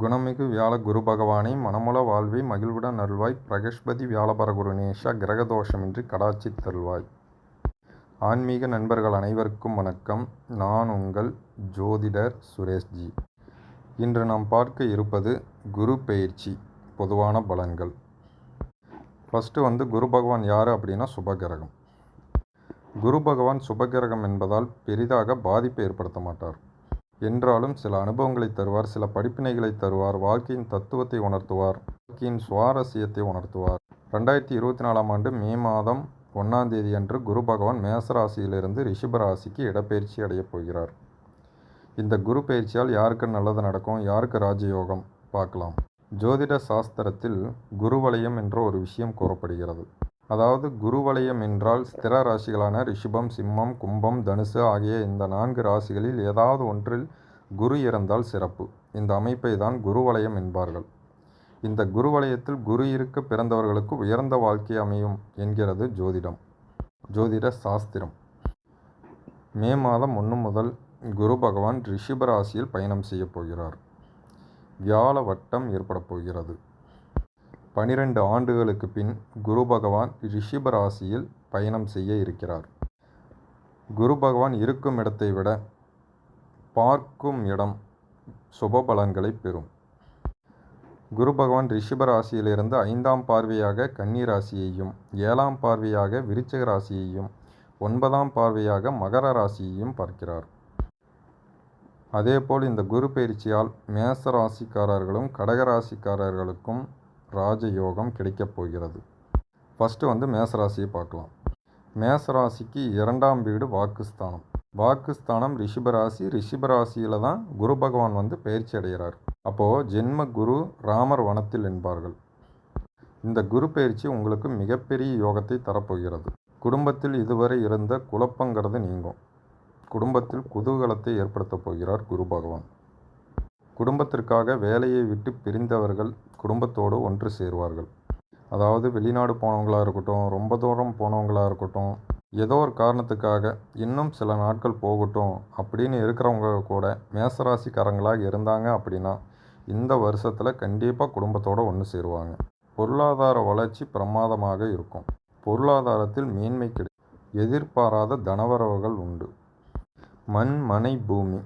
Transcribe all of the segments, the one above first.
குணமிகு வியாழ குரு பகவானை மனமுள வாழ்வை மகிழ்வுடன் அருள்வாய் பிரகஸ்பதி வியாழபரகுருநேஷா கிரகதோஷமின்றி கடாச்சி தருள்வாய். ஆன்மீக நண்பர்கள் அனைவருக்கும் வணக்கம். நான் உங்கள் ஜோதிடர் சுரேஷ்ஜி. இன்று நாம் பார்க்க இருப்பது குரு பயிற்சி பொதுவான பலன்கள். ஃபஸ்ட்டு வந்து குரு பகவான் யார் அப்படின்னா சுபகிரகம். குரு பகவான் சுபகிரகம் என்பதால் பெரிதாக பாதிப்பை ஏற்படுத்த மாட்டார். என்றாலும் சில அனுபவங்களை தருவார் சில படிப்பினைகளை தருவார் வாழ்க்கையின் தத்துவத்தை உணர்த்துவார் வாழ்க்கையின் சுவாரஸ்யத்தை உணர்த்துவார். ரெண்டாயிரத்தி இருபத்தி நாலாம் ஆண்டு மே மாதம் ஒன்றாம் தேதி அன்று குரு பகவான் மேசராசியிலிருந்து ரிஷபராசிக்கு இடப்பெயர்ச்சி அடையப் போகிறார். இந்த குரு பயிற்சியால் யாருக்கு நல்லது நடக்கும் யாருக்கு ராஜயோகம்? பார்க்கலாம். ஜோதிட சாஸ்திரத்தில் குருவலயம் என்ற ஒரு விஷயம் கூறப்படுகிறது. அதாவது குரு வலயம் என்றால் ஸ்திர ராசிகளான ரிஷபம் சிம்மம் கும்பம் தனுசு ஆகிய இந்த நான்கு ராசிகளில் ஏதாவது ஒன்றில் குரு இறந்தால் சிறப்பு. இந்த அமைப்பை தான் குரு வலயம் என்பார்கள். இந்த குருவலயத்தில் குரு இருக்க பிறந்தவர்களுக்கு உயர்ந்த வாழ்க்கை அமையும் என்கிறது ஜோதிடம். ஜோதிட சாஸ்திரம். மே மாதம் ஒன்று முதல் குரு பகவான் ரிஷப ராசியில் பயணம் செய்ய போகிறார். வியாழ வட்டம் ஏற்பட போகிறது. பனிரெண்டு ஆண்டுகளுக்கு பின் குரு பகவான் ரிஷிப ராசியில் பயணம் செய்ய இருக்கிறார். குரு பகவான் இருக்கும் இடத்தை விட பார்க்கும் இடம் சுப பலன்களை பெறும். குரு பகவான் ரிஷிப ராசியிலிருந்து ஐந்தாம் பார்வையாக கன்னி ராசியையும் ஏழாம் பார்வையாக விருச்சக ராசியையும் ஒன்பதாம் பார்வையாக மகர ராசியையும் பார்க்கிறார். அதேபோல் இந்த குரு பயிற்சியால் மேச ராசிக்காரர்களும் கடக ராசிக்காரர்களுக்கும் ராஜயோகம் கிடைக்கப் போகிறது. ஃபஸ்ட்டு வந்து மேசராசியை பார்க்கலாம். மேசராசிக்கு இரண்டாம் வீடு வாக்குஸ்தானம். வாக்குஸ்தானம் ரிஷிபராசி. ரிஷிபராசியில் தான் குரு பகவான் வந்து பயிற்சி அடைகிறார். அப்போது ஜென்ம குரு ராமர் வனத்தில் என்பார்கள். இந்த குரு பயிற்சி உங்களுக்கு மிகப்பெரிய யோகத்தை தரப்போகிறது. குடும்பத்தில் இதுவரை இருந்த குழப்பங்கிறது நீங்கும். குடும்பத்தில் குதூகலத்தை ஏற்படுத்தப் போகிறார் குரு பகவான். குடும்பத்திற்காக வேலையை விட்டு பிரிந்தவர்கள் குடும்பத்தோடு ஒன்று சேருவார்கள். அதாவது வெளிநாடு போனவங்களாக இருக்கட்டும் ரொம்ப தூரம் போனவங்களாக இருக்கட்டும் ஏதோ ஒரு காரணத்துக்காக இன்னும் சில நாட்கள் போகட்டும் அப்படின்னு இருக்கிறவங்க கூட மேசராசிக்காரங்களாக இருந்தாங்க அப்படின்னா இந்த வருஷத்தில் கண்டிப்பாக குடும்பத்தோடு ஒன்று சேருவாங்க. பொருளாதார வளர்ச்சி பிரமாதமாக இருக்கும். பொருளாதாரத்தில் மேன்மை கிடை எதிர்பாராத தனவரவுகள் உண்டு. மண் மனை பூமி.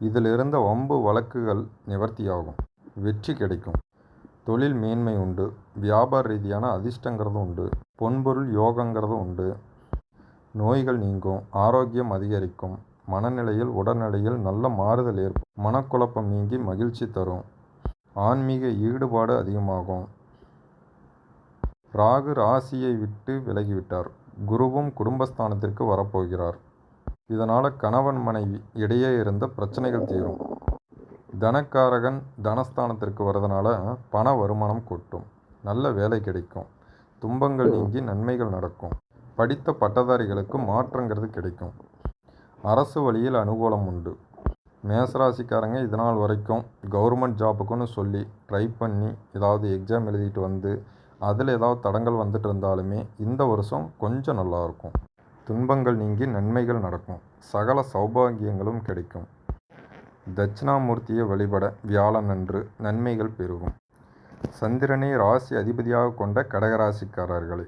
இதில் இருந்த வம்பு வழக்குகள் நிவர்த்தியாகும். வெற்றி கிடைக்கும். தொழில் மேன்மை உண்டு. வியாபார ரீதியான அதிர்ஷ்டங்கிறதும் உண்டு. பொன்பொருள் யோகங்கிறதும் உண்டு. நோய்கள் நீங்கும். ஆரோக்கியம் அதிகரிக்கும். மனநிலையில் உடல்நிலையில் நல்ல மாறுதல் ஏற்படும் மனக்குழப்பம் நீங்கி மகிழ்ச்சி தரும். ஆன்மீக ஈடுபாடு அதிகமாகும். ராகு ராசியை விட்டு விலகிவிட்டார். குருவும் குடும்பஸ்தானத்திற்கு வரப்போகிறார். இதனால் கணவன் மனைவி இடையே இருந்த பிரச்சனைகள் தீரும். தனக்காரகன் தனஸ்தானத்திற்கு வரதுனால பண வருமானம் கொட்டும். நல்ல வேலை கிடைக்கும். துன்பங்கள் நீங்கி நன்மைகள் நடக்கும். படித்த பட்டதாரிகளுக்கு மாற்றங்கிறது கிடைக்கும். அரசு வழியில் அனுகூலம் உண்டு. மேசராசிக்காரங்க இதனால் வரைக்கும் கவர்மெண்ட் ஜாப்புக்குன்னு சொல்லி ட்ரை பண்ணி ஏதாவது எக்ஸாம் எழுதிட்டு வந்து அதில் ஏதாவது தடங்கள் வந்துட்டு இருந்தாலுமே இந்த வருஷம் கொஞ்சம் நல்லாயிருக்கும் துன்பங்கள் நீங்கி நன்மைகள் நடக்கும். சகல சௌபாகியங்களும் கிடைக்கும். தட்சிணாமூர்த்தியை வழிபட வியாழன் அன்று நன்மைகள் பெருகும். சந்திரனை ராசி அதிபதியாக கொண்ட கடகராசிக்காரர்களே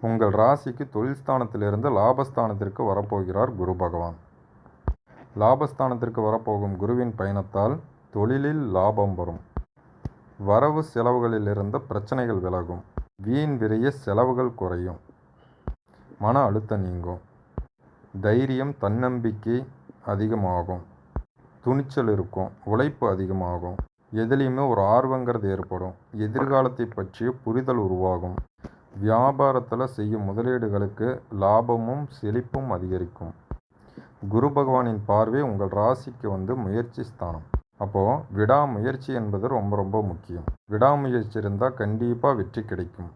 உங்கள் ராசிக்கு தொழில் ஸ்தானத்திலிருந்து லாபஸ்தானத்திற்கு வரப்போகிறார் குரு பகவான். லாபஸ்தானத்திற்கு வரப்போகும் குருவின் பயணத்தால் தொழிலில் லாபம் வரும். வரவு செலவுகளிலிருந்து பிரச்சனைகள் விலகும். வீண் விரைய செலவுகள் குறையும். மன அழுத்தம் நீங்கும். தைரியம் தன்னம்பிக்கை அதிகமாகும். துணிச்சல் இருக்கும். உழைப்பு அதிகமாகும். எதுலேயுமே ஒரு ஆர்வங்கிறது ஏற்படும். எதிர்காலத்தை பற்றிய புரிதல் உருவாகும். வியாபாரத்தில் செய்யும் முதலீடுகளுக்கு லாபமும் செழிப்பும் அதிகரிக்கும். குரு பகவானின் பார்வை உங்கள் ராசிக்கு வந்து முயற்சி ஸ்தானம். அப்போது விடாமுயற்சி என்பது ரொம்ப ரொம்ப முக்கியம். விடாமுயற்சி இருந்தால் கண்டிப்பாக வெற்றி கிடைக்கும்.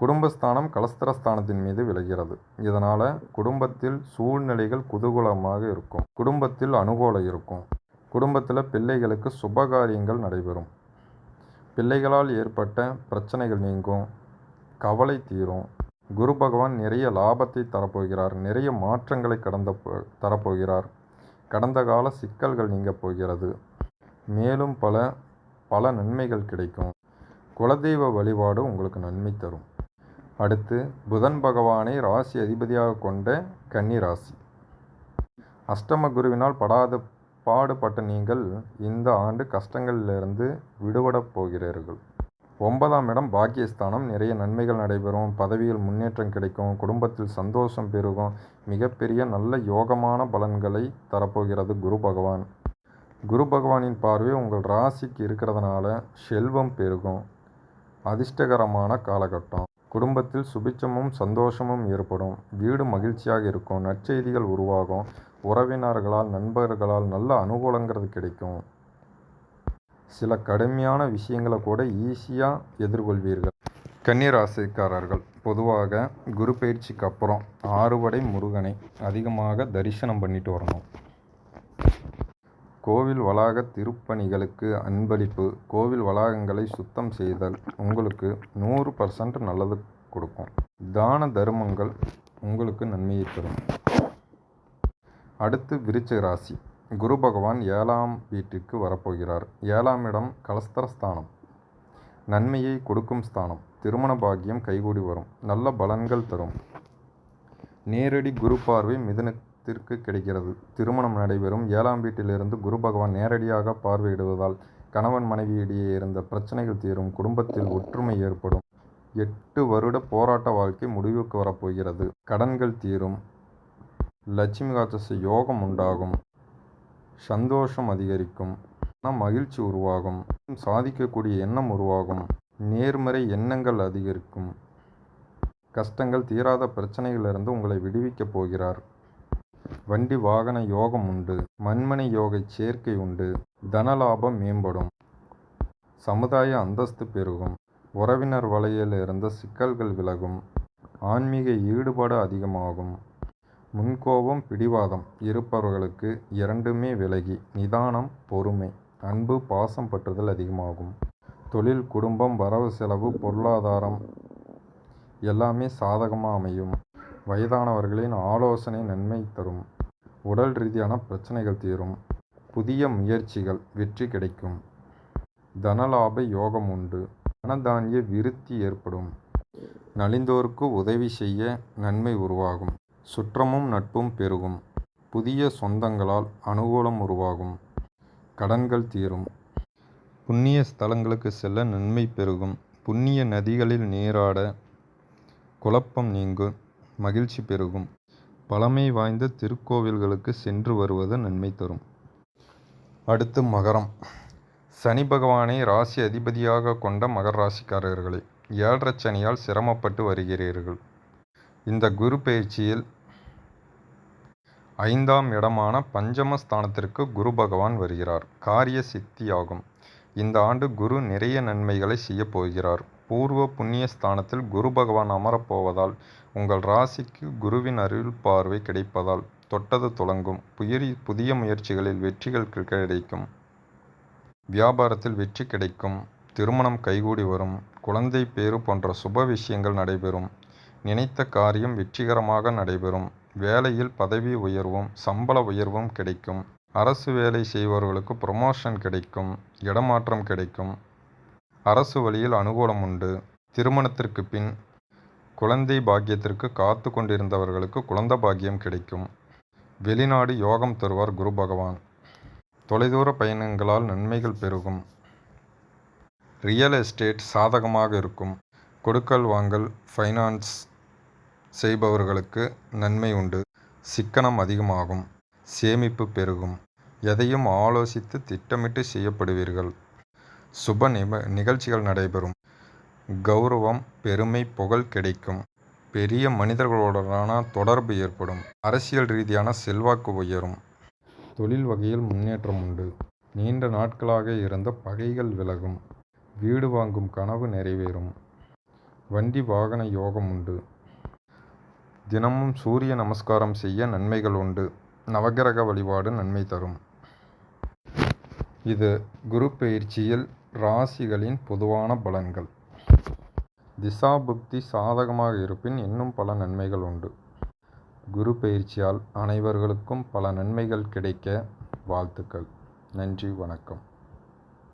குடும்பஸ்தானம் கலஸ்திரஸ்தானத்தின் மீது விளைகிறது. இதனால் குடும்பத்தில் சூழ்நிலைகள் குதூகலமாக இருக்கும். குடும்பத்தில் அனுகூலம் இருக்கும். குடும்பத்தில் பிள்ளைகளுக்கு சுபகாரியங்கள் நடைபெறும். பிள்ளைகளால் ஏற்பட்ட பிரச்சனைகள் நீங்கும். கவலை தீரும். குரு பகவான் நிறைய லாபத்தை தரப்போகிறார். நிறைய மாற்றங்களை கடந்த தரப்போகிறார். கடந்த கால சிக்கல்கள் நீங்கப் போகிறது. மேலும் பல பல நன்மைகள் கிடைக்கும். குலதெய்வ வழிபாடு உங்களுக்கு நன்மை தரும். அடுத்து புதன் பகவானை ராசி அதிபதியாக கொண்ட கன்னி ராசி. அஷ்டம குருவினால் படாத பாடுபட்ட நீங்கள் இந்த ஆண்டு கஷ்டங்களிலிருந்து விடுபடப் போகிறீர்கள். ஒன்பதாம் இடம் பாக்கியஸ்தானம். நிறைய நன்மைகள் நடைபெறும். பதவியில் முன்னேற்றம் கிடைக்கும். குடும்பத்தில் சந்தோஷம் பெருகும். மிகப்பெரிய நல்ல யோகமான பலன்களை தரப்போகிறது குரு பகவான். குரு பகவானின் பார்வை உங்கள் ராசிக்கு இருக்கிறதுனால செல்வம் பெருகும். அதிர்ஷ்டகரமான காலகட்டம். குடும்பத்தில் சுபிச்சமும் சந்தோஷமும் ஏற்படும். வீடு மகிழ்ச்சியாக இருக்கும். நற்செய்திகள் உருவாகும். உறவினர்களால் நண்பர்களால் நல்ல அனுகூலங்கிறது கிடைக்கும். சில கடுமையான விஷயங்களை கூட ஈஸியாக எதிர்கொள்வீர்கள். கன்னிராசிக்காரர்கள் பொதுவாக குரு பயிற்சிக்கு அப்புறம் ஆறுபடை முருகனை அதிகமாக தரிசனம் பண்ணிட்டு வரணும். கோவில் வளாக திருப்பணிகளுக்கு அன்பளிப்பு. கோவில் வளாகங்களை சுத்தம் செய்தல் உங்களுக்கு நூறு பர்சன்ட் நல்லது கொடுக்கும். தான தர்மங்கள் உங்களுக்கு நன்மையை தரும். அடுத்து விருச்சிக ராசி குரு பகவான் ஏழாம் வீட்டிற்கு வரப்போகிறார். ஏழாம் இடம் கலஸ்தரஸ்தானம். நன்மையை கொடுக்கும் ஸ்தானம். திருமண பாக்கியம் கைகூடி வரும். நல்ல பலன்கள் தரும். நேரடி குரு பார்வை மிதுனத்திற்கு கிடைக்கிறது. திருமணம் நடைபெறும். ஏழாம் வீட்டிலிருந்து குரு பகவான் நேரடியாக பார்வையிடுவதால் கணவன் மனைவியிடையே இருந்த பிரச்சனைகள் தீரும். குடும்பத்தில் ஒற்றுமை ஏற்படும். எட்டு வருட போராட்ட வாழ்க்கை முடிவுக்கு வரப்போகிறது. கடன்கள் தீரும். லட்சுமி காத்தச யோகம் உண்டாகும். சந்தோஷம் அதிகரிக்கும். மன மகிழ்ச்சி உருவாகும். சாதிக்கக்கூடிய எண்ணம் உருவாகும். நேர்மறை எண்ணங்கள் அதிகரிக்கும். கஷ்டங்கள் தீராத பிரச்சனைகளிலிருந்து உங்களை விடுவிக்கப் போகிறார். வண்டி வாகன யோகம் உண்டு மண்மனை யோகை சேர்க்கை உண்டு தனலாபம் மேம்படும். சமுதாய அந்தஸ்து பெருகும் உறவினர் வலையில் இருந்த சிக்கல்கள் விலகும் ஆன்மீக ஈடுபாடு அதிகமாகும். முன்கோபம் பிடிவாதம் இருப்பவர்களுக்கு இரண்டுமே விலகி நிதானம் பொறுமை அன்பு பாசம் பற்றுதல் அதிகமாகும். தொழில் குடும்பம் வரவு செலவு பொருளாதாரம் எல்லாமே சாதகமாக அமையும். வயதானவர்களின் ஆலோசனை நன்மை தரும். உடல் ரீதியான பிரச்சனைகள் தீரும். புதிய முயற்சிகள் வெற்றி கிடைக்கும். தனலாப யோகம் உண்டு. தனதானிய விருத்தி ஏற்படும். நலிந்தோருக்கு உதவி செய்ய நன்மை உருவாகும். சுற்றமும் நட்பும் பெருகும். புதிய சொந்தங்களால் அனுகூலம் உருவாகும். கடன்கள் தீரும். புண்ணிய ஸ்தலங்களுக்கு செல்ல நன்மை பெருகும். புண்ணிய நதிகளில் நீராட குழப்பம் நீங்கும். மகிழ்ச்சி பெருகும். பழமை வாய்ந்த திருக்கோவில்களுக்கு சென்று வருவது நன்மை தரும். அடுத்து மகரம். சனி பகவானை ராசி அதிபதியாக கொண்ட மகர ராசிக்காரர்களே ஏழரை சனியால் சிரமப்பட்டு வருகிறீர்கள். இந்த குரு பயிற்சியில் ஐந்தாம் இடமான பஞ்சமஸ்தானத்திற்கு குரு பகவான் வருகிறார். காரிய சித்தியாகும். இந்த ஆண்டு குரு நிறைய நன்மைகளை செய்யப் போகிறார். பூர்வ புண்ணிய ஸ்தானத்தில் குரு பகவான் அமரப்போவதால் உங்கள் ராசிக்கு குருவின் அருள் பார்வை கிடைப்பதால் தொட்டது துளங்கும் புயரி புதிய முயற்சிகளில் வெற்றிகள் கிடைக்கும். வியாபாரத்தில் வெற்றி கிடைக்கும். திருமணம் கைகூடி வரும். குழந்தை பேறு போன்ற சுப விஷயங்கள் நடைபெறும். நினைத்த காரியம் வெற்றிகரமாக நடைபெறும். வேலையில் பதவி உயர்வும் சம்பள உயர்வும் கிடைக்கும். அரசு வேலை செய்பவர்களுக்கு ப்ரொமோஷன் கிடைக்கும். இடமாற்றம் கிடைக்கும். அரசு வழியில் அனுகூலம் உண்டு. திருமணத்திற்கு பின் குழந்தை பாக்கியத்திற்கு காத்து கொண்டிருந்தவர்களுக்கு குழந்த பாக்கியம் கிடைக்கும். வெளிநாடு யோகம் தருவார் குரு பகவான். தொலைதூர பயணங்களால் நன்மைகள் பெருகும். ரியல் எஸ்டேட் சாதகமாக இருக்கும். கொடுக்கல் வாங்கல் ஃபைனான்ஸ் செய்பவர்களுக்கு நன்மை உண்டு. சிக்கனம் அதிகமாகும். சேமிப்பு பெருகும். எதையும் ஆலோசித்து திட்டமிட்டு செய்யப்படுவீர்கள். சுப நிப நிகழ்ச்சிகள் நடைபெறும். கௌரவம் பெருமை புகழ் கிடைக்கும். பெரிய மனிதர்களுடனான தொடர்பு ஏற்படும். அரசியல் ரீதியான செல்வாக்கு உயரும். தொழில் வகையில் முன்னேற்றம் உண்டு. நீண்ட நாட்களாக இருந்த பகைகள் விலகும். வீடு வாங்கும் கனவு நிறைவேறும். வண்டி வாகன யோகம் உண்டு. தினமும் சூரிய நமஸ்காரம் செய்ய நன்மைகள் உண்டு. நவகிரக வழிபாடு நன்மை தரும். இது குரு பயிற்சியில் ராசிகளின் பொதுவான பலன்கள். திசா புக்தி சாதகமாக இருப்பின் இன்னும் பல நன்மைகள் உண்டு. குரு பயிற்சியால் அனைவர்களுக்கும் பல நன்மைகள் கிடைக்க வாழ்த்துக்கள். நன்றி வணக்கம்.